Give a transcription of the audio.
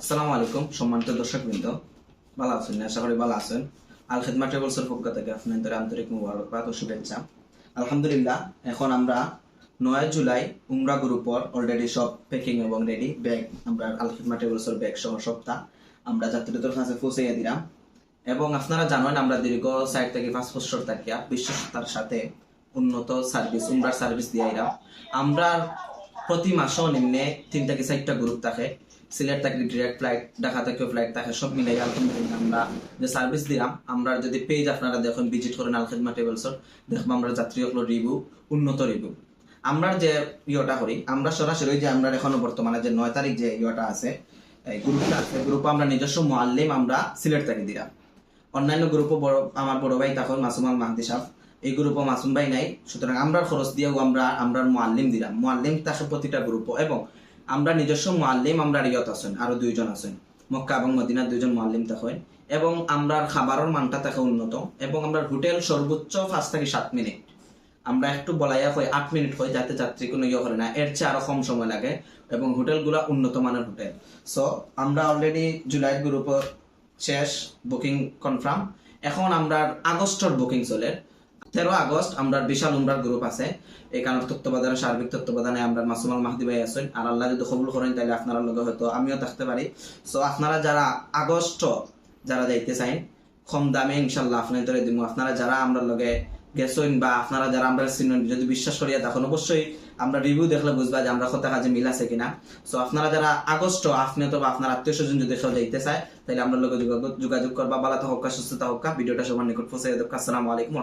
আসসালামু আলাইকুম, সম্মানিত দর্শক বৃন্দ ভালো আছেন? আশা করি ভালো আছেন। আল খেদমা ট্রেভেলসের পক্ষ থেকে আপনাদের আন্তরিক মুবারকবাদ ও শুভেচ্ছা। আলহামদুলিল্লাহ, এখন আমরা নয় জুলাই উমরা গ্রুপর অলরেডি সব প্যাকিং এবং রেডি ব্যাগ আমরা আল খেদমা ট্রেভেলসের ব্যাগ সহ সপ্তাহ আমরা যাত্রীদের কাছে পৌঁছাইয়া দিলাম। এবং আপনারা জানেন, আমরা দীর্ঘ সাইড থেকে পাঁচ বছর থাকিয়া বিশ্বস্ততার সাথে উন্নত সার্ভিস উমরার সার্ভিস দিয়াইরা আমরা প্রতি মাসও নিম্নে তিন থেকে চারটা গ্রুপ থাকে। সিলেট থেকে ডিরেক্ট ফ্লাইট ঢাকা থেকে ফ্লাইট থাকে, সব মিলাই আলহামদুলিল্লাহ আমরা যে সার্ভিস দিলাম, আমরা যদি পেজ আপনারা দেখুন ভিজিট করেন আলখেদমা টেবলসর দেখব আমরা যাত্রী হলো রিভিউ উন্নত রিভিউ আমরা যে ইয়েটা করি, আমরা সরাসরি ওই যে আমরা এখনও বর্তমানে যে নয় তারিখ যে ইয়েটা আছে, এই গ্রুপটা আছে গ্রুপে আমরা নিজস্ব মোয়াল্লিম আমরা সিলেট থেকে দিলাম। অন্যান্য গ্রুপও বড়, আমার বড় ভাই তখন মাসুমাল মাহদি সাহ এই গ্রুপও মাসুম ভাই নাই, সুতরাং আমরা খরচ দিয়েও আমরা আমরা মোয়াল্লিম দিলাম। মোয়াল্লিম থাকে প্রতিটা গ্রুপও এবং আমরা নিজস্ব মোয়াল্লিম, আমরা রিয়ত আছেন, আরও দুইজন আছেন। মক্কা এবং মদিনার দুইজন মোয়াল্লিম থাকেন এবং আমরা খাবারের মানটা থাকে উন্নত, এবং আমরা হোটেল সর্বোচ্চ পাঁচ থেকে সাত মিনিট। আমরা একটু বলাইয়া হয় আট মিনিট হয়, যাতে যাত্রী কোনো ইয়ে করে না। এর চেয়ে আরও কম সময় লাগে, এবং হোটেলগুলো উন্নত মানের হোটেল। সো আমরা অলরেডি জুলাই গ্রুপ শেষ বুকিং কনফার্ম এখন আমরা আগস্টর বুকিং চলে। তেরো আগস্ট আমরা বিশাল উমরার গ্রুপ আছে। এখানে তত্ত্বাবধানে, সার্বিক তত্ত্বাবধানে আমরা মাসুমাল মাহদি ভাই আছেন। আর আল্লাহ যদি কবুল করেন, তাহলে আপনারা লগে হয়তো আমিও থাকতে পারি। সো আপনারা যারা আগস্ট যারা যাইতে চাইন, কম দামে ইনশাল্লাহ আপনাদের দিব। আপনারা যারা আমরা লগে গেছেন বা আপনারা যারা আমরা চিনেন যদি বিশ্বাস করিয়া তখন অবশ্যই আমরা রিভিউ দেখলে বুঝবা যে আমরা কথা কাজে মিল আছে কিনা। সো আপনারা যারা আগস্ট আপনি অথবা আপনার আত্মীয় স্বজন যদি সব যাইতে চায়, তাহলে আমরা লোক যোগাযোগ করবা। ভালো হোক সুস্থতা হোক ভিডিওটা সবার নিকট পৌঁছে দেবো আসসালামু আলাইকুম